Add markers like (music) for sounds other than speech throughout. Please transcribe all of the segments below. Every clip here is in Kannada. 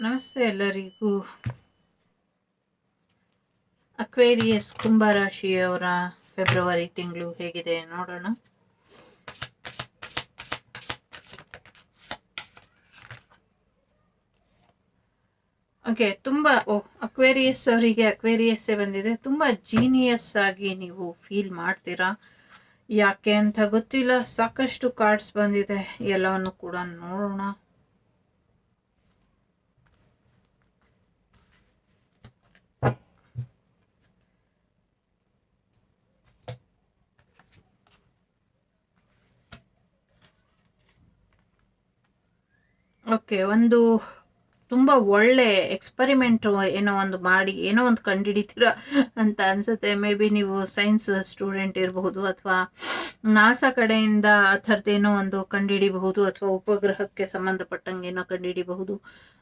ನಮಸ್ತೆ ಎಲ್ಲರಿಗೂ. ಅಕ್ವೇರಿಯಸ್ ಕುಂಭರಾಶಿಯವರ ಫೆಬ್ರವರಿ ತಿಂಗಳು ಹೇಗಿದೆ ನೋಡೋಣ. ಓಕೆ, ತುಂಬ, ಓ, ಅಕ್ವೇರಿಯಸ್ ಅವರಿಗೆ ಅಕ್ವೇರಿಯಸ್ಸೇ ಬಂದಿದೆ. ತುಂಬ ಜೀನಿಯಸ್ ಆಗಿ ನೀವು ಫೀಲ್ ಮಾಡ್ತೀರಾ? ಯಾಕೆ ಅಂತ ಗೊತ್ತಿಲ್ಲ. ಸಾಕಷ್ಟು ಕಾರ್ಡ್ಸ್ ಬಂದಿದೆ. ಎಲ್ಲವನ್ನು ಕೂಡ ನೋಡೋಣ. ಓಕೆ ಒಂದು ತುಂಬ ಒಳ್ಳೆ ಎಕ್ಸ್ಪರಿಮೆಂಟ್ ಏನೋ ಒಂದು ಮಾಡಿ, ಏನೋ ಒಂದು ಕಂಡುಹಿಡಿತೀರ ಅಂತ ಅನ್ಸುತ್ತೆ. ಮೇ ಬಿ ನೀವು ಸೈನ್ಸ್ ಸ್ಟೂಡೆಂಟ್ ಇರಬಹುದು ಅಥವಾ ನಾಸಾ ಕಡೆಯಿಂದ ಆ ಥರದ್ದೇನೋ ಒಂದು ಕಂಡುಹಿಡಿಬಹುದು ಅಥವಾ ಉಪಗ್ರಹಕ್ಕೆ ಸಂಬಂಧಪಟ್ಟಂಗೆ ಏನೋ ಕಂಡುಹಿಡಿಬಹುದು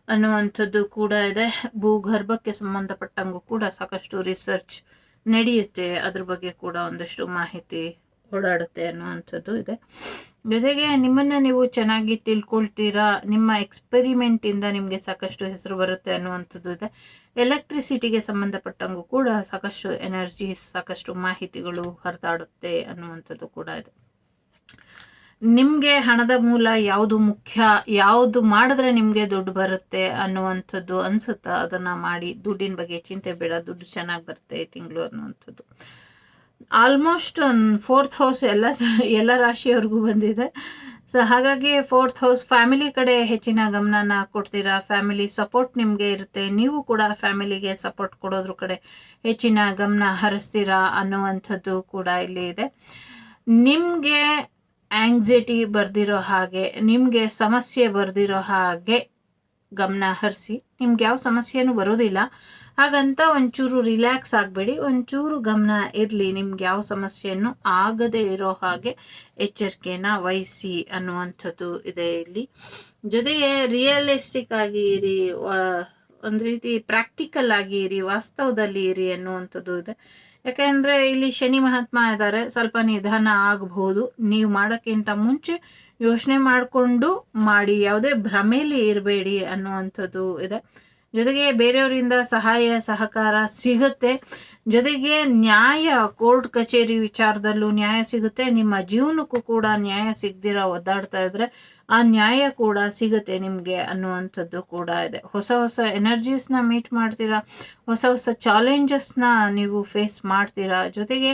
ಅನ್ನುವಂಥದ್ದು ಕೂಡ ಇದೆ. ಭೂಗರ್ಭಕ್ಕೆ ಸಂಬಂಧಪಟ್ಟಂಗೂ ಕೂಡ ಸಾಕಷ್ಟು ರಿಸರ್ಚ್ ನಡೆಯುತ್ತೆ. ಅದ್ರ ಬಗ್ಗೆ ಕೂಡ ಒಂದಷ್ಟು ಮಾಹಿತಿ ಓಡಾಡುತ್ತೆ ಅನ್ನುವಂಥದ್ದು ಇದೆ. ಜೊತೆಗೆ ನಿಮ್ಮನ್ನ ನೀವು ಚೆನ್ನಾಗಿ ತಿಳ್ಕೊಳ್ತೀರಾ, ನಿಮ್ಮ ಎಕ್ಸ್ಪೆರಿಮೆಂಟಿಂದ ನಿಮಗೆ ಸಾಕಷ್ಟು ಹೆಸರು ಬರುತ್ತೆ ಅನ್ನುವಂಥದ್ದು ಇದೆ. ಎಲೆಕ್ಟ್ರಿಸಿಟಿಗೆ ಸಂಬಂಧಪಟ್ಟಂಗೂ ಕೂಡ ಸಾಕಷ್ಟು ಎನರ್ಜಿ ಸಾಕಷ್ಟು ಮಾಹಿತಿಗಳು ಹರಿದಾಡುತ್ತೆ ಅನ್ನುವಂಥದ್ದು ಕೂಡ ಇದೆ. ನಿಮಗೆ ಹಣದ ಮೂಲ ಯಾವುದು ಮುಖ್ಯ, ಯಾವುದು ಮಾಡಿದ್ರೆ ನಿಮಗೆ ದುಡ್ಡು ಬರುತ್ತೆ ಅನ್ನುವಂಥದ್ದು ಅನಿಸುತ್ತಾ? ಅದನ್ನ ಮಾಡಿ ದುಡ್ಡಿನ ಬಗ್ಗೆ ಚಿಂತೆ ಬೇಡ, ದುಡ್ಡು ಚೆನ್ನಾಗಿ ಬರುತ್ತೆ ತಿಂಗಳು ಅನ್ನುವಂಥದ್ದು. ಆಲ್ಮೋಸ್ಟ್ ಒಂದು ಫೋರ್ತ್ ಹೌಸ್ ಎಲ್ಲ ಎಲ್ಲ ರಾಶಿಯವ್ರಿಗೂ ಬಂದಿದೆ. ಸೊ ಹಾಗಾಗಿ ಫೋರ್ತ್ ಹೌಸ್ ಫ್ಯಾಮಿಲಿ ಕಡೆ ಹೆಚ್ಚಿನ ಗಮನನ ಕೊಡ್ತೀರಾ? ಫ್ಯಾಮಿಲಿ ಸಪೋರ್ಟ್ ನಿಮಗೆ ಇರುತ್ತೆ. ನೀವು ಕೂಡ ಫ್ಯಾಮಿಲಿಗೆ ಸಪೋರ್ಟ್ ಕೊಡೋದ್ರ ಕಡೆ ಹೆಚ್ಚಿನ ಗಮನ ಹರಿಸ್ತೀರಾ ಅನ್ನುವಂಥದ್ದು ಕೂಡ ಇಲ್ಲಿ ಇದೆ. ನಿಮಗೆ ಆಂಗ್ಸೈಟಿ ಬರ್ದಿರೋ ಹಾಗೆ, ನಿಮಗೆ ಸಮಸ್ಯೆ ಬರ್ದಿರೋ ಹಾಗೆ ಗಮನ ಹರಿಸಿ, ನಿಮ್ಗೆ ಯಾವ ಸಮಸ್ಯೆನೂ ಬರೋದಿಲ್ಲ. ಹಾಗಂತ ಒಂಚೂರು ರಿಲ್ಯಾಕ್ಸ್ ಆಗಬೇಡಿ. ಒಂಚೂರು ಗಮನ ಇರಲಿ ನಿಮ್ಗೆ ಯಾವ ಸಮಸ್ಯೆಯನ್ನು ಆಗದೆ ಇರೋ ಹಾಗೆ ಎಚ್ಚರಿಕೆನ ವಹಿಸಿ ಅನ್ನುವಂಥದ್ದು ಇದೆ ಇಲ್ಲಿ. ಜೊತೆಗೆ ರಿಯಲಿಸ್ಟಿಕ್ ಆಗಿ ಇರಿ ಒಂದು ರೀತಿ ಪ್ರಾಕ್ಟಿಕಲ್ ಆಗಿ ಇರಿ, ವಾಸ್ತವದಲ್ಲಿ ಇರಿ ಅನ್ನುವಂಥದ್ದು ಇದೆ. ಯಾಕೆಂದರೆ ಇಲ್ಲಿ ಶನಿ ಮಹಾತ್ಮ ಇದ್ದಾರೆ, ಸ್ವಲ್ಪ ನಿಧಾನ ಆಗಬಹುದು ನೀವು ಮಾಡೋಕ್ಕಿಂತ ಮುಂಚೆ ಯೋಚನೆ ಮಾಡಿಕೊಂಡು ಮಾಡಿ, ಯಾವುದೇ ಭ್ರಮೇಲಿ ಇರಬೇಡಿ ಅನ್ನುವಂಥದ್ದು ಇದೆ. ಜೊತೆಗೆ ಬೇರೆಯವರಿಂದ ಸಹಾಯ, ಸಹಕಾರ ಸಿಗುತ್ತೆ. ಜೊತೆಗೆ ನ್ಯಾಯ, ಕೋರ್ಟ್ ಕಚೇರಿ ವಿಚಾರದಲ್ಲೂ ನ್ಯಾಯ ಸಿಗುತ್ತೆ. ನಿಮ್ಮ ಜೀವನಕ್ಕೂ ಕೂಡ ನ್ಯಾಯ ಸಿಗದಿರ ಒದ್ದಾಡ್ತಾ ಇದ್ರೆ ಆ ನ್ಯಾಯ ಕೂಡ ಸಿಗುತ್ತೆ ನಿಮಗೆ ಅನ್ನುವಂಥದ್ದು ಕೂಡ ಇದೆ. ಹೊಸ ಹೊಸ ಎನರ್ಜೀಸ್ನ ಮೀಟ್ ಮಾಡ್ತೀರಾ? ಹೊಸ ಹೊಸ ಚಾಲೆಂಜಸ್ನ ನೀವು ಫೇಸ್ ಮಾಡ್ತೀರಾ? ಜೊತೆಗೆ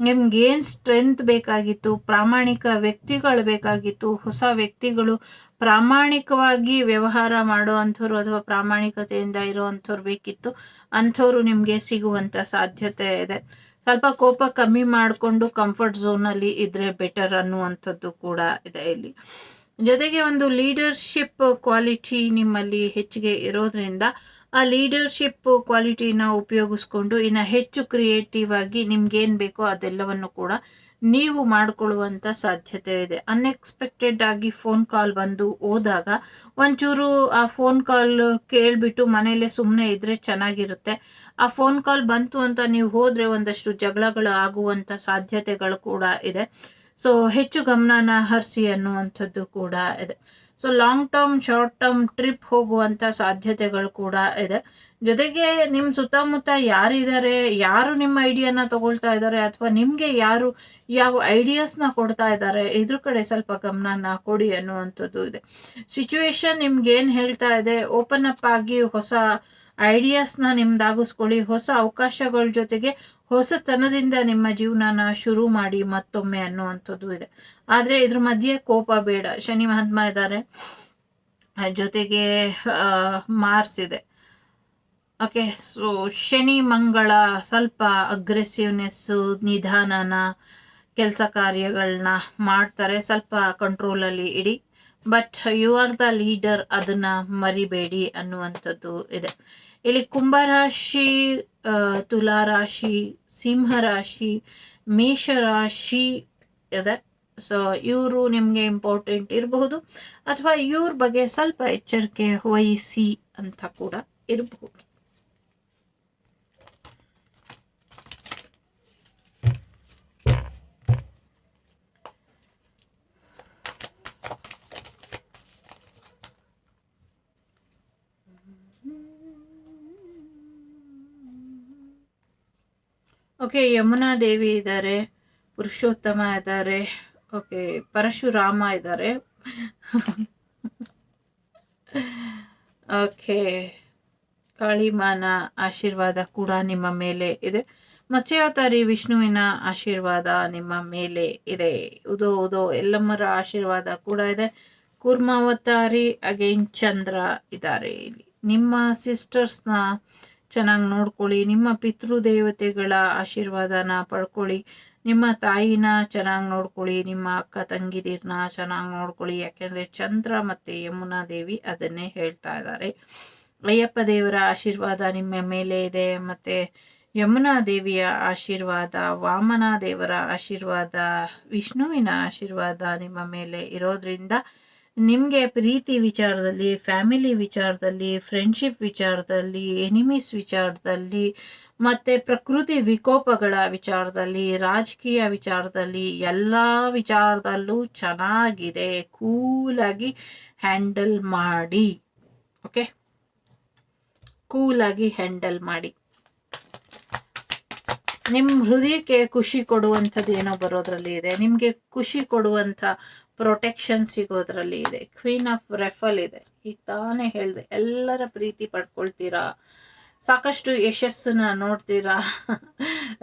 ನಿಮ್ಗೇನು ಸ್ಟ್ರೆಂತ್ ಬೇಕಾಗಿತ್ತು? ಪ್ರಾಮಾಣಿಕ ವ್ಯಕ್ತಿಗಳು ಬೇಕಾಗಿತ್ತು? ಹೊಸ ವ್ಯಕ್ತಿಗಳು ಪ್ರಾಮಾಣಿಕವಾಗಿ ವ್ಯವಹಾರ ಮಾಡುವಂಥವ್ರು ಅಥವಾ ಪ್ರಾಮಾಣಿಕತೆಯಿಂದ ಇರುವಂಥವ್ರು ಬೇಕಿತ್ತು, ಅಂಥವ್ರು ನಿಮಗೆ ಸಿಗುವಂಥ ಸಾಧ್ಯತೆ ಇದೆ. ಸ್ವಲ್ಪ ಕೋಪ ಕಮ್ಮಿ ಮಾಡಿಕೊಂಡು ಕಂಫರ್ಟ್ ಝೋನಲ್ಲಿ ಇದ್ರೆ ಬೆಟರ್ ಅನ್ನುವಂಥದ್ದು ಕೂಡ ಇದೆ ಇಲ್ಲಿ. ಜೊತೆಗೆ ಒಂದು ಲೀಡರ್ಶಿಪ್ ಕ್ವಾಲಿಟಿ ನಿಮ್ಮಲ್ಲಿ ಹೆಚ್ಚಿಗೆ ಇರೋದ್ರಿಂದ ಆ ಲೀಡರ್ಶಿಪ್ ಕ್ವಾಲಿಟಿನ ಉಪಯೋಗಿಸ್ಕೊಂಡು ಇನ್ನು ಹೆಚ್ಚು ಕ್ರಿಯೇಟಿವ್ ಆಗಿ ನಿಮ್ಗೇನು ಬೇಕೋ ಅದೆಲ್ಲವನ್ನು ಕೂಡ ನೀವು ಮಾಡಿಕೊಳ್ಳುವಂಥ ಸಾಧ್ಯತೆ ಇದೆ. ಅನ್ಎಕ್ಸ್ಪೆಕ್ಟೆಡ್ ಆಗಿ ಫೋನ್ ಕಾಲ್ ಬಂದು ಹೋದಾಗ ಒಂಚೂರು ಆ ಫೋನ್ ಕಾಲ್ ಕೇಳಿಬಿಟ್ಟು ಮನೆಯಲ್ಲೇ ಸುಮ್ಮನೆ ಇದ್ದರೆ ಚೆನ್ನಾಗಿರುತ್ತೆ. ಆ ಫೋನ್ ಕಾಲ್ ಬಂತು ಅಂತ ನೀವು ಹೋದರೆ ಒಂದಷ್ಟು ಜಗಳಗಳು ಆಗುವಂಥ ಸಾಧ್ಯತೆಗಳು ಕೂಡ ಇದೆ. ಸೊ ಹೆಚ್ಚು ಗಮನನ ಹರಿಸಿ ಅನ್ನುವಂಥದ್ದು ಕೂಡ ಇದೆ. So long term short term trip ಹೋಗುವಂಥ ಸಾಧ್ಯತೆಗಳು ಕೂಡ ಇದೆ. ಜೊತೆಗೆ ನಿಮ್ಮ ಸುತ್ತಮುತ್ತ ಯಾರಿದ್ದಾರೆ, ಯಾರು ನಿಮ್ಮ ಐಡಿಯಾನ ತಗೊಳ್ತಾ ಇದ್ದಾರೆ, ಅಥವಾ ನಿಮಗೆ ಯಾರು ಯಾವ ಐಡಿಯಾಸ್ನ ಕೊಡ್ತಾ ಇದ್ದಾರೆ, ಇದ್ರ ಕಡೆ ಸ್ವಲ್ಪ ಗಮನನ ಕೊಡಿ ಅನ್ನುವಂಥದ್ದು ಇದೆ. ಸಿಚುವೇಶನ್ ನಿಮ್ಗೆ ಏನು ಹೇಳ್ತಾ ಇದೆ? ಓಪನ್ ಅಪ್ ಆಗಿ ಹೊಸ ಐಡಿಯಾಸ್ನ ನಿಮ್ದಾಗಿಸ್ಕೊಳ್ಳಿ. ಹೊಸ ಅವಕಾಶಗಳ ಜೊತೆಗೆ ಹೊಸತನದಿಂದ ನಿಮ್ಮ ಜೀವನನ ಶುರು ಮಾಡಿ ಮತ್ತೊಮ್ಮೆ ಅನ್ನುವಂಥದ್ದು ಇದೆ. ಆದರೆ ಇದ್ರ ಮಧ್ಯೆ ಕೋಪ ಬೇಡ. ಶನಿ ಮಹಾತ್ಮ ಇದ್ದಾರೆ ಜೊತೆಗೆ ಮಾರ್ಸ್ ಇದೆ. ಓಕೆ, ಸೊ ಶನಿ ಮಂಗಳ ಸ್ವಲ್ಪ ಅಗ್ರೆಸಿವ್ನೆಸ್ಸು ನಿಧಾನನ, ಕೆಲಸ ಕಾರ್ಯಗಳನ್ನ ಮಾಡ್ತಾರೆ. ಸ್ವಲ್ಪ ಕಂಟ್ರೋಲಲ್ಲಿ ಇಡಿ. But you are the leader, ಅದನ್ನ ಮರಿಬೇಡಿ ಅನ್ನುವಂಥದ್ದು ಇದೆ. ಇಲ್ಲಿ ಕುಂಭರಾಶಿ ತುಲಾರಾಶಿ, ಸಿಂಹರಾಶಿ, ಮೇಷರಾಶಿ ಇದೆ. ಸೊ ಇವರು ನಿಮಗೆ ಇಂಪಾರ್ಟೆಂಟ್ ಇರಬಹುದು ಅಥವಾ ಇವ್ರ ಬಗ್ಗೆ ಸ್ವಲ್ಪ ಎಚ್ಚರಿಕೆ ವಹಿಸಿ ಅಂತ ಕೂಡ ಇರಬಹುದು. ಓಕೆ ಯಮುನಾ ದೇವಿ ಇದ್ದಾರೆ ಪುರುಷೋತ್ತಮ ಇದ್ದಾರೆ ಓಕೆ ಪರಶುರಾಮ ಇದ್ದಾರೆ ಓಕೆ ಕಾಳಿಮಾನ ಆಶೀರ್ವಾದ ಕೂಡ ನಿಮ್ಮ ಮೇಲೆ ಇದೆ. ಮತ್ಸ್ಯಾವತಾರಿ ವಿಷ್ಣುವಿನ ಆಶೀರ್ವಾದ ನಿಮ್ಮ ಮೇಲೆ ಇದೆ. ಉದೋ ಉದೋ, ಎಲ್ಲಮ್ಮರ ಆಶೀರ್ವಾದ ಕೂಡ ಇದೆ. ಕೂರ್ಮಾವತಾರಿ ಅಗೇನ್ ಚಂದ್ರ ಇದ್ದಾರೆ ಇಲ್ಲಿ. ನಿಮ್ಮ ಸಿಸ್ಟರ್ಸ್ನ ಚೆನ್ನಾಗಿ ನೋಡ್ಕೊಳ್ಳಿ. ನಿಮ್ಮ ಪಿತೃದೇವತೆಗಳ ಆಶೀರ್ವಾದನ ಪಡ್ಕೊಳ್ಳಿ. ನಿಮ್ಮ ತಾಯಿನ ಚೆನ್ನಾಗಿ ನೋಡ್ಕೊಳ್ಳಿ. ನಿಮ್ಮ ಅಕ್ಕ ತಂಗಿದಿರ್ನ ಚೆನ್ನಾಗಿ ನೋಡ್ಕೊಳ್ಳಿ. ಯಾಕೆಂದರೆ ಚಂದ್ರ ಮತ್ತು ಯಮುನಾ ದೇವಿ ಅದನ್ನೇ ಹೇಳ್ತಾ ಇದ್ದಾರೆ. ಅಯ್ಯಪ್ಪ ದೇವರ ಆಶೀರ್ವಾದ ನಿಮ್ಮ ಮೇಲೆ ಇದೆ. ಮತ್ತು ಯಮುನಾ ದೇವಿಯ ಆಶೀರ್ವಾದ, ವಾಮನ ದೇವರ ಆಶೀರ್ವಾದ, ವಿಷ್ಣುವಿನ ಆಶೀರ್ವಾದ ನಿಮ್ಮ ಮೇಲೆ ಇರೋದ್ರಿಂದ ನಿಮಗೆ ಪ್ರೀತಿ ವಿಚಾರದಲ್ಲಿ ಫ್ಯಾಮಿಲಿ ವಿಚಾರದಲ್ಲಿ ಫ್ರೆಂಡ್ಶಿಪ್ ವಿಚಾರದಲ್ಲಿ ಎನಿಮೀಸ್ ವಿಚಾರದಲ್ಲಿ, ಮತ್ತು ಪ್ರಕೃತಿ ವಿಕೋಪಗಳ ವಿಚಾರದಲ್ಲಿ, ರಾಜಕೀಯ ವಿಚಾರದಲ್ಲಿ ಎಲ್ಲ ವಿಚಾರದಲ್ಲೂ ಚೆನ್ನಾಗಿದೆ. ಕೂಲಾಗಿ ಹ್ಯಾಂಡಲ್ ಮಾಡಿ. ಓಕೆ ಕೂಲಾಗಿ ಹ್ಯಾಂಡಲ್ ಮಾಡಿ. ನಿಮ್ಮ ಹೃದಯಕ್ಕೆ ಖುಷಿ ಕೊಡುವಂಥದ್ದು ಏನೋ ಬರೋದ್ರಲ್ಲಿ ಇದೆ. ನಿಮಗೆ ಖುಷಿ ಕೊಡುವಂಥ ಪ್ರೊಟೆಕ್ಷನ್ ಸಿಗೋದ್ರಲ್ಲಿ ಇದೆ. ಕ್ವೀನ್ ಆಫ್ ರೆಫಲ್ ಇದೆ. ಈಗ ತಾನೇ ಹೇಳಿದೆ. ಎಲ್ಲರ ಪ್ರೀತಿ ಪಡ್ಕೊಳ್ತೀರಾ? ಸಾಕಷ್ಟು ಯಶಸ್ಸನ್ನ ನೋಡ್ತೀರಾ?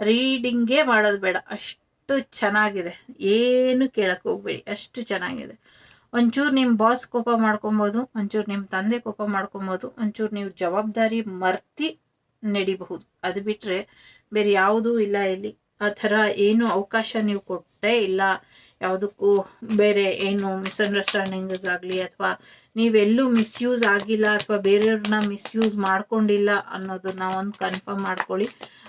ರೀಡಿಂಗೇ ಮಾಡೋದು ಬೇಡ. ಅಷ್ಟು ಚೆನ್ನಾಗಿದೆ. ಏನು ಕೇಳಕ್ಕೆ ಹೋಗ್ಬೇಡಿ. ಅಷ್ಟು ಚೆನ್ನಾಗಿದೆ. ಒಂಚೂರು ನಿಮ್ಮ ಬಾಸ್ ಕೋಪ ಮಾಡ್ಕೊಬೋದು, ಒಂಚೂರು ನಿಮ್ಮ ತಂದೆ ಕೋಪ ಮಾಡ್ಕೊಬೋದು, ಒಂಚೂರು ನೀವು ಜವಾಬ್ದಾರಿ ಮರ್ತಿ ನಡಿಬಹುದು. ಅದು ಬಿಟ್ಟರೆ ಬೇರೆ ಯಾವುದೂ ಇಲ್ಲ ಇಲ್ಲಿ. ಆ ಥರ ಏನು ಅವಕಾಶ ನೀವು ಕೊಟ್ಟೇ ಇಲ್ಲ. ಯಾವುದಕ್ಕೂ ಬೇರೆ ಏನು ಮಿಸ್ಅಂಡರ್ಸ್ಟ್ಯಾಂಡಿಂಗ್ಗಾಗಲಿ ಅಥವಾ ನೀವೆಲ್ಲೂ ಮಿಸ್ಯೂಸ್ ಆಗಿಲ್ಲ ಅಥವಾ ಬೇರೆಯವ್ರನ್ನ ಮಿಸ್ಯೂಸ್ ಮಾಡ್ಕೊಂಡಿಲ್ಲ ಅನ್ನೋದನ್ನ ಒಂದು ಕನ್ಫರ್ಮ್ ಮಾಡ್ಕೊಳ್ಳಿ.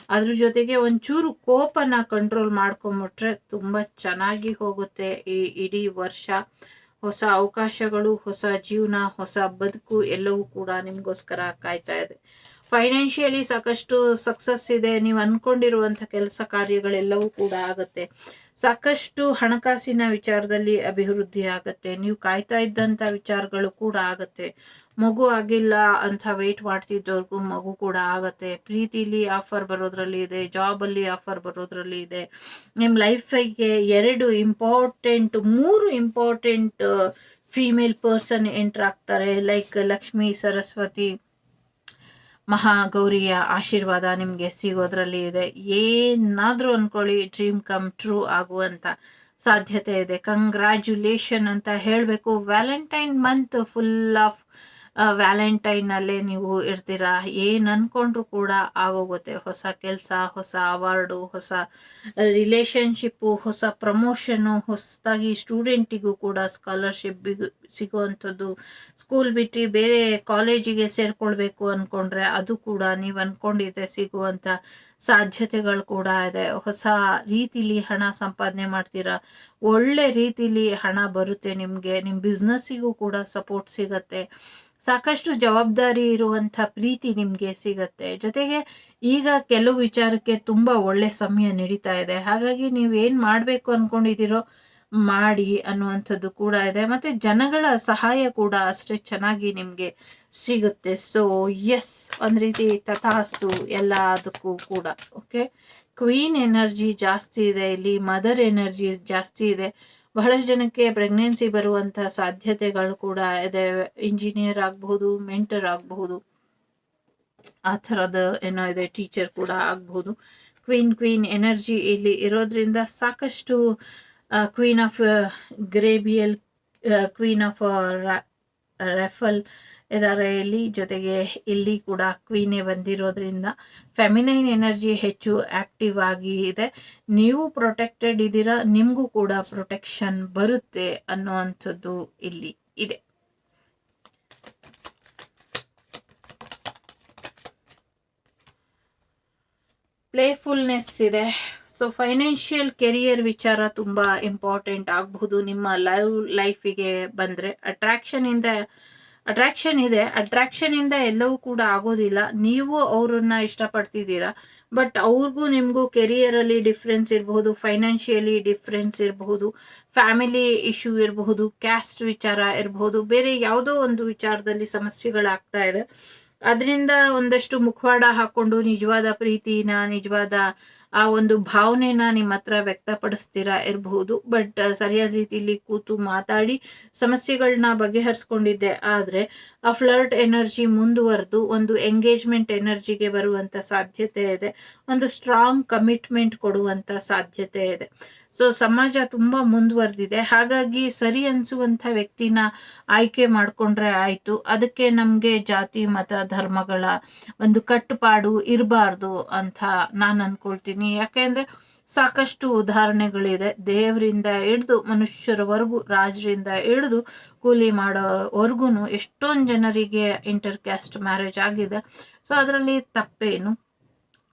ಅದ್ರ ಜೊತೆಗೆ ಒಂಚೂರು ಕೋಪನ ಕಂಟ್ರೋಲ್ ಮಾಡ್ಕೊಂಬಿಟ್ರೆ ತುಂಬ ಚೆನ್ನಾಗಿ ಹೋಗುತ್ತೆ ಈ ಇಡೀ ವರ್ಷ. ಹೊಸ ಅವಕಾಶಗಳು, ಹೊಸ ಜೀವನ, ಹೊಸ ಬದುಕು ಎಲ್ಲವೂ ಕೂಡ ನಿಮಗೋಸ್ಕರ ಕಾಯ್ತಾ ಇದೆ. ಫೈನಾನ್ಷಿಯಲಿ ಸಾಕಷ್ಟು ಸಕ್ಸಸ್ ಇದೆ. ನೀವು ಅಂದ್ಕೊಂಡಿರುವಂಥ ಕೆಲಸ ಕಾರ್ಯಗಳೆಲ್ಲವೂ ಕೂಡ ಆಗುತ್ತೆ. ಸಾಕಷ್ಟು ಹಣಕಾಸಿನ ವಿಚಾರದಲ್ಲಿ ಅಭಿವೃದ್ಧಿ ಆಗುತ್ತೆ. ನೀವು ಕಾಯ್ತಾ ಇದ್ದಂಥ ವಿಚಾರಗಳು ಕೂಡ ಆಗುತ್ತೆ. ಮಗು ಆಗಿಲ್ಲ ಅಂತ ವೆಯ್ಟ್ ಮಾಡ್ತಿದ್ದವ್ರಿಗೂ ಮಗು ಕೂಡ ಆಗತ್ತೆ. ಪ್ರೀತಿಲಿ ಆಫರ್ ಬರೋದ್ರಲ್ಲಿ ಇದೆ ಜಾಬಲ್ಲಿ ಆಫರ್ ಬರೋದ್ರಲ್ಲಿ ಇದೆ. ನಿಮ್ಮ ಲೈಫಿಗೆ ಎರಡು ಇಂಪಾರ್ಟೆಂಟ್ ಮೂರು ಇಂಪಾರ್ಟೆಂಟ್ ಫೀಮೇಲ್ ಪರ್ಸನ್ ಎಂಟ್ರ್ ಆಗ್ತಾರೆ. ಲೈಕ್ ಲಕ್ಷ್ಮಿ, ಸರಸ್ವತಿ ಮಹಾಗೌರಿಯ ಆಶೀರ್ವಾದ ನಿಮಗೆ ಸಿಗೋದ್ರಲ್ಲಿ ಇದೆ. ಏನಾದರೂ ಅಂದ್ಕೊಳ್ಳಿ ಡ್ರೀಮ್ ಕಮ್ ಟ್ರೂ ಆಗುವಂಥ ಸಾಧ್ಯತೆ ಇದೆ. ಕಂಗ್ರ್ಯಾಚುಲೇಷನ್ ಅಂತ ಹೇಳಬೇಕು. ವ್ಯಾಲೆಂಟೈನ್ ಮಂತ್ ಫುಲ್ ಆಫ್ ವ್ಯಾಲೆಂಟೈನಲ್ಲೇ ನೀವು ಇರ್ತೀರಾ? ಏನು ಅಂದ್ಕೊಂಡ್ರು ಕೂಡ ಆಗೋಗುತ್ತೆ. ಹೊಸ ಕೆಲಸ, ಹೊಸ ಅವಾರ್ಡು, ಹೊಸ ರಿಲೇಶನ್ಶಿಪ್ಪು ಹೊಸ ಪ್ರಮೋಷನು ಹೊಸದಾಗಿ ಸ್ಟೂಡೆಂಟಿಗೂ ಕೂಡ ಸ್ಕಾಲರ್ಶಿಪ್ ಸಿಗುವಂಥದ್ದು ಸ್ಕೂಲ್ ಬಿಟ್ಟು ಬೇರೆ ಕಾಲೇಜಿಗೆ ಸೇರ್ಕೊಳ್ಬೇಕು ಅಂದ್ಕೊಂಡ್ರೆ ಅದು ಕೂಡ ನೀವು ಅಂದ್ಕೊಂಡಿದ್ದೆ ಸಿಗುವಂಥ ಸಾಧ್ಯತೆಗಳು ಕೂಡ ಇದೆ. ಹೊಸ ರೀತಿಲಿ ಹಣ ಸಂಪಾದನೆ ಮಾಡ್ತೀರಾ? ಒಳ್ಳೆ ರೀತಿಲಿ ಹಣ ಬರುತ್ತೆ ನಿಮಗೆ. ನಿಮ್ಮ ಬಿಸ್ನೆಸ್ಸಿಗೂ ಕೂಡ ಸಪೋರ್ಟ್ ಸಿಗತ್ತೆ. ಸಾಕಷ್ಟು ಜವಾಬ್ದಾರಿ ಇರುವಂಥ ಪ್ರೀತಿ ನಿಮಗೆ ಸಿಗತ್ತೆ. ಜೊತೆಗೆ ಈಗ ಕೆಲವು ವಿಚಾರಕ್ಕೆ ತುಂಬ ಒಳ್ಳೆ ಸಮಯ ನಡೀತಾ ಇದೆ. ಹಾಗಾಗಿ ನೀವು ಏನು ಮಾಡಬೇಕು ಅಂದ್ಕೊಂಡಿದ್ದೀರೋ ಮಾಡಿ ಅನ್ನುವಂಥದ್ದು ಕೂಡ ಇದೆ. ಮತ್ತು ಜನಗಳ ಸಹಾಯ ಕೂಡ ಅಷ್ಟೇ ಚೆನ್ನಾಗಿ ನಿಮಗೆ ಸಿಗುತ್ತೆ. ಸೊ ಎಸ್ ಒಂದು ರೀತಿ ತಥಾಸ್ತು ಎಲ್ಲ ಅದಕ್ಕೂ ಕೂಡ ಓಕೆ ಕ್ವೀನ್ ಎನರ್ಜಿ ಜಾಸ್ತಿ ಇದೆ ಇಲ್ಲಿ ಮದರ್ ಎನರ್ಜಿ ಜಾಸ್ತಿ ಇದೆ. ಬಹಳಷ್ಟು ಜನಕ್ಕೆ ಪ್ರೆಗ್ನೆನ್ಸಿ ಬರುವಂತಹ ಸಾಧ್ಯತೆಗಳು ಕೂಡ ಇದೆ. ಇಂಜಿನಿಯರ್ ಆಗಬಹುದು ಮೆಂಟರ್ ಆಗಬಹುದು. ಆ ಥರದ ಏನೋ ಇದೆ ಟೀಚರ್ ಕೂಡ ಆಗಬಹುದು. ಕ್ವೀನ್ ಕ್ವೀನ್ ಎನರ್ಜಿ ಇಲ್ಲಿ ಇರೋದ್ರಿಂದ ಸಾಕಷ್ಟು queen of Gabriel queen of Raphael ಇದಾರೆ ಇಲ್ಲಿ ಜೊತೆಗೆ ಇಲ್ಲಿ ಕೂಡ ಕ್ವೀನೇ ಬಂದಿರೋದ್ರಿಂದ ಫೆಮಿನೈನ್ ಎನರ್ಜಿ ಹೆಚ್ಚು ಆಕ್ಟಿವ್ ಆಗಿ ಇದೆ. ನೀವು ಪ್ರೊಟೆಕ್ಟೆಡ್ ಇದ್ದೀರಾ, ನಿಮಗೂ ಕೂಡ ಪ್ರೊಟೆಕ್ಷನ್ ಬರುತ್ತೆ ಅನ್ನುವಂಥದ್ದು ಇಲ್ಲಿ ಇದೆ. ಪ್ಲೇಫುಲ್ನೆಸ್ ಇದೆ. ಸೊ ಫೈನಾನ್ಷಿಯಲ್ ಕೆರಿಯರ್ ವಿಚಾರ ತುಂಬ ಇಂಪಾರ್ಟೆಂಟ್ ಆಗಬಹುದು. ನಿಮ್ಮ ಲೈವ್ ಲೈಫಿಗೆ ಬಂದರೆ ಅಟ್ರಾಕ್ಷನಿಂದ ಅಟ್ರಾಕ್ಷನ್ ಇದೆ. ಅಟ್ರಾಕ್ಷನಿಂದ ಎಲ್ಲವೂ ಕೂಡ ಆಗೋದಿಲ್ಲ. ನೀವು ಅವರನ್ನ ಇಷ್ಟಪಡ್ತಿದ್ದೀರಾ. ಬಟ್ ಅವ್ರಿಗೂ ನಿಮಗೂ ಕೆರಿಯರಲ್ಲಿ ಡಿಫ್ರೆನ್ಸ್ ಇರಬಹುದು ಫೈನಾನ್ಷಿಯಲಿ ಡಿಫ್ರೆನ್ಸ್ ಇರಬಹುದು ಫ್ಯಾಮಿಲಿ ಇಶ್ಯೂ ಇರಬಹುದು ಕ್ಯಾಸ್ಟ್ ವಿಚಾರ ಇರಬಹುದು, ಬೇರೆ ಯಾವುದೋ ಒಂದು ವಿಚಾರದಲ್ಲಿ ಸಮಸ್ಯೆಗಳಾಗ್ತಾ ಇದೆ. ಅದರಿಂದ ಒಂದಷ್ಟು ಮುಖವಾಡ ಹಾಕೊಂಡು ನಿಜವಾದ ಪ್ರೀತಿನ, ನಿಜವಾದ ಆ ಒಂದು ಭಾವನೆನ ನಿಮ್ಮ ಹತ್ರ ವ್ಯಕ್ತಪಡಿಸ್ತೀರಾ ಇರಬಹುದು. ಬಟ್ ಸರಿಯಾದ ರೀತಿಯಲ್ಲಿ ಕೂತು ಮಾತಾಡಿ ಸಮಸ್ಯೆಗಳನ್ನ ಬಗೆಹರಿಸ್ಕೊಂಡಿದ್ದೆ. ಆದರೆ ಆ ಫ್ಲರ್ಟ್ ಎನರ್ಜಿ ಮುಂದುವರೆದು ಒಂದು ಎಂಗೇಜ್ಮೆಂಟ್ ಎನರ್ಜಿಗೆ ಬರುವಂಥ ಸಾಧ್ಯತೆ ಇದೆ. ಒಂದು ಸ್ಟ್ರಾಂಗ್ ಕಮಿಟ್ಮೆಂಟ್ ಕೊಡುವಂಥ ಸಾಧ್ಯತೆ ಇದೆ. ಸೊ ಸಮಾಜ ತುಂಬ ಮುಂದುವರೆದಿದೆ. ಹಾಗಾಗಿ ಸರಿ ಅನಿಸುವಂಥ ವ್ಯಕ್ತಿನ ಆಯ್ಕೆ ಮಾಡಿಕೊಂಡ್ರೆ ಆಯಿತು. ಅದಕ್ಕೆ ನಮಗೆ ಜಾತಿ, ಮತ, ಧರ್ಮಗಳ ಒಂದು ಕಟ್ಟುಪಾಡು ಇರಬಾರ್ದು ಅಂತ ನಾನು ಅಂದ್ಕೊಳ್ತೀನಿ ಯಾಕೆಂದರೆ ಸಾಕಷ್ಟು ಉದಾಹರಣೆಗಳಿದೆ. ದೇವರಿಂದ ಹಿಡಿದು ಮನುಷ್ಯರವರೆಗೂ, ರಾಜರಿಂದ ಹಿಡಿದು ಕೂಲಿ ಮಾಡೋವರೆಗೂ ಎಷ್ಟೊಂದು ಜನರಿಗೆ ಇಂಟರ್ ಕ್ಯಾಸ್ಟ್ ಮ್ಯಾರೇಜ್ ಆಗಿದೆ. ಸೊ ಅದರಲ್ಲಿ ತಪ್ಪೇನು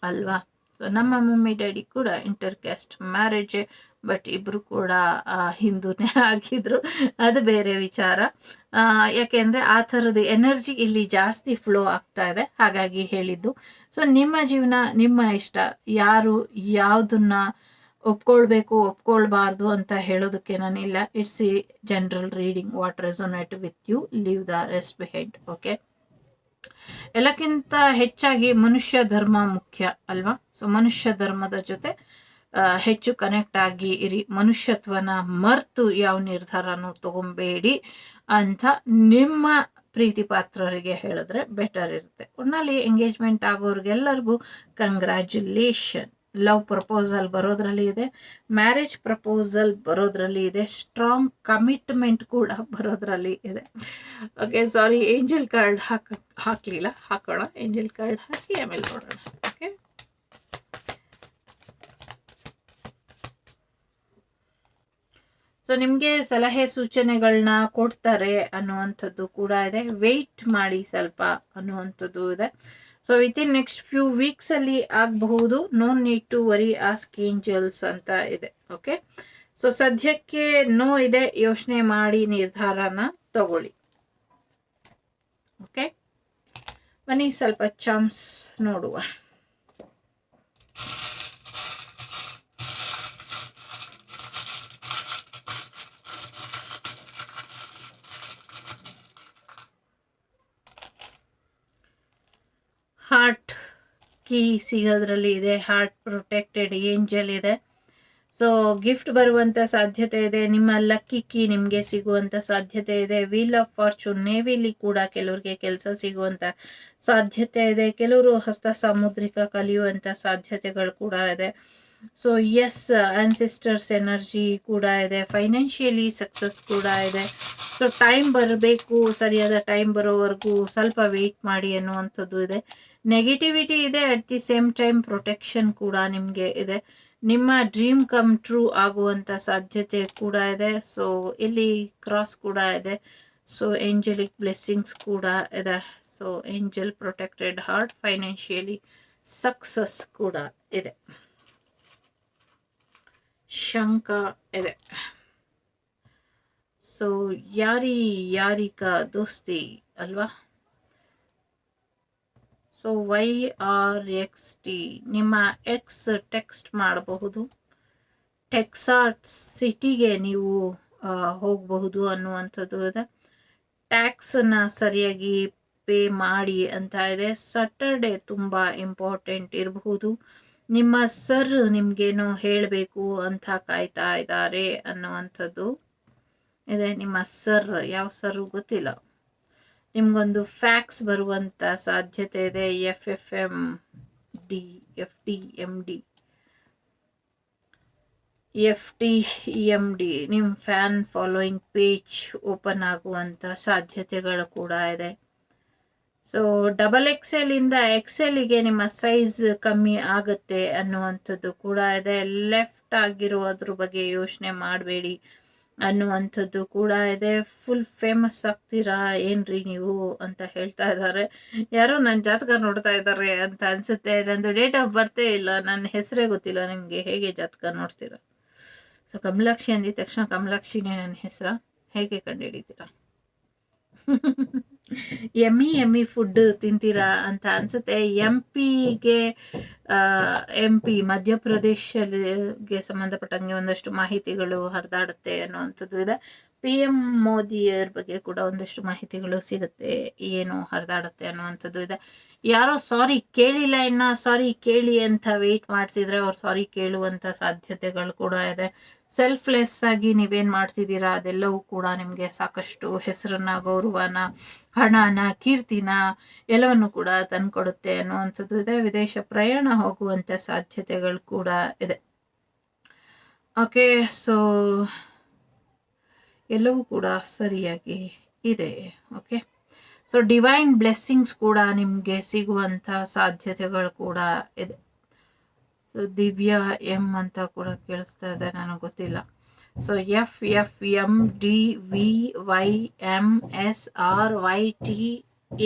ಅಲ್ವಾ? ಸೊ ನಮ್ಮ ಮಮ್ಮಿ, ಡ್ಯಾಡಿ ಕೂಡ ಇಂಟರ್ ಕ್ಯಾಸ್ಟ್ ಮ್ಯಾರೇಜ್ ಬಟ್ ಇಬ್ರು ಕೂಡ ಹಿಂದೂನೇ (laughs) ಆಗಿದ್ರು. ಅದು ಬೇರೆ ವಿಚಾರ. ಯಾಕೆಂದ್ರೆ ಆ ಥರದ ಎನರ್ಜಿ ಇಲ್ಲಿ ಜಾಸ್ತಿ ಫ್ಲೋ ಆಗ್ತಾ ಇದೆ. ಹಾಗಾಗಿ ಹೇಳಿದ್ದು. ಸೊ ನಿಮ್ಮ ಜೀವನ, ನಿಮ್ಮ ಇಷ್ಟ. ಯಾರು ಯಾವುದನ್ನ ಒಪ್ಕೊಳ್ಬೇಕು, ಒಪ್ಕೊಳ್ಬಾರ್ದು ಅಂತ ಹೇಳೋದಕ್ಕೆ ನಾನಿಲ್ಲ it's a general reading what resonate with you leave the rest behind okay ಎಲ್ಲಕ್ಕಿಂತ ಹೆಚ್ಚಾಗಿ ಮನುಷ್ಯ ಧರ್ಮ ಮುಖ್ಯ, ಅಲ್ವಾ? ಸೊ ಮನುಷ್ಯ ಧರ್ಮದ ಜೊತೆ ಹೆಚ್ಚು ಕನೆಕ್ಟ್ ಆಗಿ ಇರಿ. ಮನುಷ್ಯತ್ವನ ಮರ್ತು ಯಾವ ನಿರ್ಧಾರನೂ ತಗೊಂಬೇಡಿ ಅಂತ ನಿಮ್ಮ ಪ್ರೀತಿ ಪಾತ್ರರಿಗೆ ಹೇಳಿದ್ರೆ ಬೆಟರ್ ಇರುತ್ತೆ. ಒಟ್ನಲ್ಲಿ ಎಂಗೇಜ್ಮೆಂಟ್ ಆಗೋರಿಗೆಲ್ಲರಿಗೂ ಕಂಗ್ರ್ಯಾಚುಲೇಷನ್ ಲವ್ ಪ್ರಪೋಸಲ್ ಬರೋದ್ರಲ್ಲಿ ಇದೆ ಮ್ಯಾರೇಜ್ ಪ್ರಪೋಸಲ್ ಬರೋದ್ರಲ್ಲಿ ಇದೆ ಸ್ಟ್ರಾಂಗ್ ಕಮಿಟ್ಮೆಂಟ್ ಕೂಡ ಬರೋದ್ರಲ್ಲಿ ಇದೆ. ಓಕೆ ಸಾರಿ ಏಂಜಲ್ ಕಾರ್ಡ್ ಹಾಕ, ಹಾಕಲಿಲ್ಲ, ಹಾಕೋಣ. ಏಂಜಲ್ ಕಾರ್ಡ್ ಹಾಕಿ ಆಮೇಲೆ ನೋಡೋಣ. ಓಕೆ ಸೊ ನಿಮಗೆ ಸಲಹೆ ಸೂಚನೆಗಳನ್ನ ಕೊಡ್ತಾರೆ ಅನ್ನುವಂಥದ್ದು ಕೂಡ ಇದೆ. ವೆಯ್ಟ್ ಮಾಡಿ ಸ್ವಲ್ಪ ಅನ್ನುವಂಥದ್ದು ಇದೆ. So within next few weeks ಅಲ್ಲಿ ಆಗಬಹುದು. No need to worry ask angels ಅಂತ ಇದೆ. ಓಕೆ ಸೊ ಸದ್ಯಕ್ಕೆ ನೋ ಇದೆ. ಯೋಚನೆ ಮಾಡಿ ನಿರ್ಧಾರನ ತಗೊಳ್ಳಿ. ಓಕೆ ಬನ್ನಿ, ಸ್ವಲ್ಪ ಚಾಮ್ಸ್ ನೋಡುವ ಹಾರ್ಟ್ ಕೀ ಸಿಗೋದ್ರಲ್ಲಿ ಇದೆ ಹಾರ್ಟ್ ಪ್ರೊಟೆಕ್ಟೆಡ್ ಏಂಜಲ್ ಇದೆ. ಸೊ ಗಿಫ್ಟ್ ಬರುವಂಥ ಸಾಧ್ಯತೆ ಇದೆ, ನಿಮ್ಮ ಲಕ್ಕಿ ಕೀ ನಿಮಗೆ ಸಿಗುವಂಥ ಸಾಧ್ಯತೆ ಇದೆ. ವೀಲ್ ಆಫ್ ಫಾರ್ಚೂನ್ ನೇವಿಲಿ ಕೂಡ ಕೆಲವರಿಗೆ ಕೆಲಸ ಸಿಗುವಂಥ ಸಾಧ್ಯತೆ ಇದೆ. ಕೆಲವರು ಹಸ್ತ ಸಾಮುದ್ರಿಕ ಕಲಿಯುವಂಥ ಸಾಧ್ಯತೆಗಳು ಕೂಡ ಇದೆ. ಸೊ ಎಸ್ ಆನ್ಸಿಸ್ಟರ್ಸ್ ಎನರ್ಜಿ ಕೂಡ ಇದೆ. ಫೈನಾನ್ಷಿಯಲಿ ಸಕ್ಸಸ್ ಕೂಡ ಇದೆ. ಸೊ ಟೈಮ್ ಬರಬೇಕು, ಸರಿಯಾದ ಟೈಮ್ ಬರೋವರೆಗೂ ಸ್ವಲ್ಪ ವೆಯ್ಟ್ ಮಾಡಿ ಅನ್ನುವಂಥದ್ದು ಇದೆ. ನೆಗೆಟಿವಿಟಿ ಇದೆ at the same time protection ಕೂಡ ನಿಮಗೆ ಇದೆ. ನಿಮ್ಮ ಡ್ರೀಮ್ ಕಮ್ ಟ್ರೂ ಆಗುವಂಥ ಸಾಧ್ಯತೆ ಕೂಡ ಇದೆ. ಸೊ ಇಲ್ಲಿ ಕ್ರಾಸ್ ಕೂಡ ಇದೆ. ಸೊ ಏಂಜಲಿಕ್ ಬ್ಲೆಸ್ಸಿಂಗ್ಸ್ ಕೂಡ ಇದೆ. So angel protected heart financially success ಕೂಡ ಇದೆ. ಶಂಕ ಇದೆ. ಸೊ ಯಾರಿ ಯಾರಿಕ ದೋಸ್ತಿ ಅಲ್ವಾ so Y R X T ನಿಮ್ಮ ಎಕ್ಸ್ ಟೆಕ್ಸ್ಟ್ ಮಾಡಬಹುದು ಟೆಕ್ಸಾಟ್ ಸಿಟಿಗೆ ನೀವು ಹೋಗಬಹುದು ಅನ್ನುವಂಥದ್ದು ಇದೆ ಟ್ಯಾಕ್ಸನ್ನ ಸರಿಯಾಗಿ ಪೇ ಮಾಡಿ ಅಂತ ಇದೆ ಸಟರ್ಡೆ ತುಂಬ ಇಂಪಾರ್ಟೆಂಟ್ ಇರಬಹುದು ನಿಮ್ಮ ಸರ್ ನಿಮಗೇನು ಹೇಳಬೇಕು ಅಂತ ಕಾಯ್ತಾ ಇದ್ದಾರೆ ಅನ್ನುವಂಥದ್ದು ಇದೆ. ನಿಮ್ಮ ಸರ್ ಯಾವ ಸರ್ ಗೊತ್ತಿಲ್ಲ. ನಿಮ್ಗೊಂದು ಫ್ಯಾಕ್ಸ್ ಬರುವಂತ ಸಾಧ್ಯತೆ ಇದೆ. F F M D F D M D F T M D ನಿಮ್ಮ ಫ್ಯಾನ್ ಫಾಲೋಯಿಂಗ್ ಪೇಜ್ ಓಪನ್ ಆಗುವಂತ ಸಾಧ್ಯತೆಗಳು ಕೂಡ ಇದೆ. ಸೊ ಡಬಲ್ ಎಕ್ಸೆಲ್ ಇಂದ ಎಕ್ಸೆಲ್ಗೆ ನಿಮ್ಮ ಸೈಜ್ ಕಮ್ಮಿ ಆಗುತ್ತೆ ಅನ್ನುವಂಥದ್ದು ಕೂಡ ಇದೆ. ಲೆಫ್ಟ್ ಆಗಿರುವುದ್ರ ಬಗ್ಗೆ ಯೋಚನೆ ಮಾಡಬೇಡಿ. ಅನ್ನುವಂಥದ್ದು ಕೂಡ ಇದೆ. ಫುಲ್ ಫೇಮಸ್ ಆಗ್ತೀರಾ? ಏನ್ರಿ ನೀವು ಅಂತ ಹೇಳ್ತಾ ಇದ್ದಾರೆ. ಯಾರೋ ನನ್ನ ಜಾತಕ ನೋಡ್ತಾ ಇದ್ದಾರೆ ಅಂತ ಅನ್ಸುತ್ತೆ. ನಂದು ಡೇಟ್ ಆಫ್ ಬರ್ತೇ ಇಲ್ಲ. ನನ್ನ ಹೆಸರೇ ಗೊತ್ತಿಲ್ಲ ನಿಮಗೆ. ಹೇಗೆ ಜಾತಕ ನೋಡ್ತೀರಾ? ಸೊ ಕಮಲಾಕ್ಷಿ ಅಂದಿದ ತಕ್ಷಣ ಕಮಲಾಕ್ಷಿನೇ ನನ್ನ ಹೆಸರ. ಹೇಗೆ ಕಂಡುಹಿಡಿತೀರಾ? (laughs) ಎಮ್ಮಿ ಎಮ್ಮಿ ಫುಡ್ ತಿಂತೀರಾ ಅಂತ ಅನ್ಸುತ್ತೆ. ಎಂ ಪಿಗೆ ಎಂ ಪಿ ಮಧ್ಯಪ್ರದೇಶಗೆ ಸಂಬಂಧಪಟ್ಟಂಗೆ ಒಂದಷ್ಟು ಮಾಹಿತಿಗಳು ಹರಿದಾಡುತ್ತೆ ಅನ್ನುವಂಥದ್ದು ಇದೆ. ಪಿ ಎಂ ಮೋದಿಯವ್ರ ಬಗ್ಗೆ ಕೂಡ ಒಂದಷ್ಟು ಮಾಹಿತಿಗಳು ಸಿಗುತ್ತೆ ಏನು ಹರಿದಾಡುತ್ತೆ ಅನ್ನುವಂಥದ್ದು ಇದೆ. ಯಾರೋ ಸಾರಿ ಕೇಳಿಲ್ಲ ಇನ್ನ ಸಾರಿ ಕೇಳಿ ಅಂತ ವೆಯ್ಟ್ ಮಾಡ್ತಿದ್ರೆ ಅವ್ರು ಸಾರಿ ಕೇಳುವಂತ ಸಾಧ್ಯತೆಗಳು ಕೂಡ ಇದೆ. ಸೆಲ್ಫ್ಲೆಸ್ ಆಗಿ ನೀವೇನ್ ಮಾಡ್ತಿದ್ದೀರಾ? ಅದೆಲ್ಲವೂ ಕೂಡ ನಿಮಗೆ ಸಾಕಷ್ಟು ಹೆಸರನ್ನ, ಗೌರವನ, ಹಣನ, ಕೀರ್ತಿನ ಎಲ್ಲವನ್ನು ಕೂಡ ತಂದುಕೊಡುತ್ತೆ ಅನ್ನುವಂಥದ್ದು ಇದೆ. ವಿದೇಶ ಪ್ರಯಾಣ ಹೋಗುವಂತ ಸಾಧ್ಯತೆಗಳು ಕೂಡ ಇದೆ. ಓಕೆ, ಸೊ ಎಲ್ಲವೂ ಕೂಡ ಸರಿಯಾಗಿ ಇದೆ. ಓಕೆ, ಸೊ ಡಿವೈನ್ ಬ್ಲೆಸ್ಸಿಂಗ್ಸ್ ಕೂಡ ನಿಮಗೆ ಸಿಗುವಂಥ ಸಾಧ್ಯತೆಗಳು ಕೂಡ ಇದೆ. ದಿವ್ಯ ಎಂ ಅಂತ ಕೂಡ ಕೇಳಿಸ್ತಾ ಇದೆ, ನನಗೆ ಗೊತ್ತಿಲ್ಲ. So F F M D V Y M S R Y T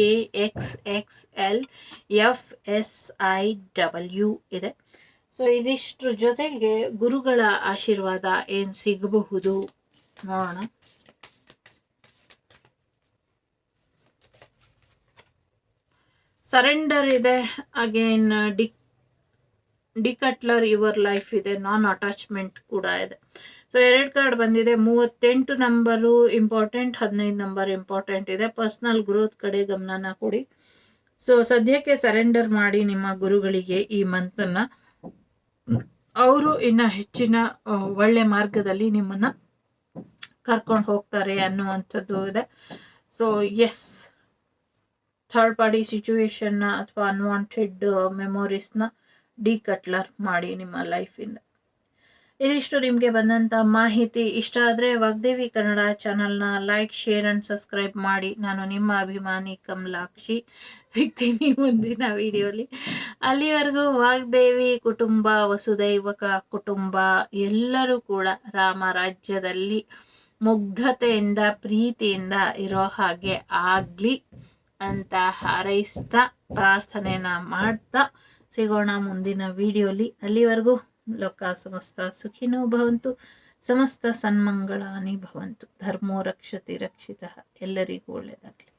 A X X L F S I W ಇದೆ. ಸೊ ಇದಿಷ್ಟ್ರ ಜೊತೆಗೆ ಗುರುಗಳ ಆಶೀರ್ವಾದ ಏನು ಸಿಗಬಹುದು ನೋಡೋಣ. ಸರೆಂಡರ್ ಇದೆ. Again de declutter your life ಇದೆ, ನಾನ್ ಅಟ್ಯಾಚ್ಮೆಂಟ್ ಕೂಡ ಇದೆ. ಸೊ ಎರಡು ಕಾರ್ಡ್ ಬಂದಿದೆ. ಮೂವತ್ತೆಂಟು ನಂಬರು ಇಂಪಾರ್ಟೆಂಟ್ ಹದಿನೈದು ನಂಬರ್ ಇಂಪಾರ್ಟೆಂಟ್ ಇದೆ. ಪರ್ಸ್ನಲ್ ಗ್ರೋತ್ ಕಡೆ ಗಮನನ ಕೊಡಿ. ಸೊ ಸದ್ಯಕ್ಕೆ ಸರೆಂಡರ್ ಮಾಡಿ ನಿಮ್ಮ ಗುರುಗಳಿಗೆ ಈ ಮಂತನ್ನು. ಅವರು ಇನ್ನು ಹೆಚ್ಚಿನ ಒಳ್ಳೆ ಮಾರ್ಗದಲ್ಲಿ ನಿಮ್ಮನ್ನ ಕರ್ಕೊಂಡು ಹೋಗ್ತಾರೆ ಅನ್ನುವಂಥದ್ದು ಇದೆ. ಸೊ ಎಸ್ ಥರ್ಡ್ ಪಾರ್ಟಿ ಸಿಚುವೇಶನ್ನ ಅಥವಾ ಅನ್ವಾಂಟೆಡ್ ಮೆಮೊರೀಸ್ನ ಡಿಕಟ್ಲರ್ ಮಾಡಿ ನಿಮ್ಮ ಲೈಫಿಂದ. ಇದಿಷ್ಟು ನಿಮಗೆ ಬಂದಂಥ ಮಾಹಿತಿ. ಇಷ್ಟ ಆದರೆ ವಾಗ್ದೇವಿ ಕನ್ನಡ ಚಾನಲ್ನ ಲೈಕ್, ಶೇರ್ ಆ್ಯಂಡ್ ಸಬ್ಸ್ಕ್ರೈಬ್ ಮಾಡಿ. ನಾನು ನಿಮ್ಮ ಅಭಿಮಾನಿ ಕಮಲಾಕ್ಷಿ. ಸಿಗ್ತೀನಿ ಮುಂದಿನ ವಿಡಿಯೋಲಿ. ಅಲ್ಲಿವರೆಗೂ ವಾಗ್ದೇವಿ ಕುಟುಂಬ, ವಸುದೈವಕ ಕುಟುಂಬ, ಎಲ್ಲರೂ ಕೂಡ ರಾಮ ರಾಜ್ಯದಲ್ಲಿ ಮುಗ್ಧತೆಯಿಂದ, ಪ್ರೀತಿಯಿಂದ ಇರೋ ಹಾಗೆ ಆಗಲಿ ಅಂತ ಹಾರೈಸ್ತಾ, ಪ್ರಾರ್ಥನೆನ ಮಾಡ್ತಾ ಸಿಗೋಣ ಮುಂದಿನ ವಿಡಿಯೋಲಿ. ಅಲ್ಲಿವರೆಗೂ ಲೋಕ ಸಮಸ್ತ ಸುಖಿನೋ ಭವಂತು, ಸಮಸ್ತ ಸನ್ಮಂಗಳಾನಿ ಭವಂತು. ಧರ್ಮೋ ರಕ್ಷತಿ ರಕ್ಷಿತ. ಎಲ್ಲರಿಗೂ ಒಳ್ಳೆಯದಾಗಲಿ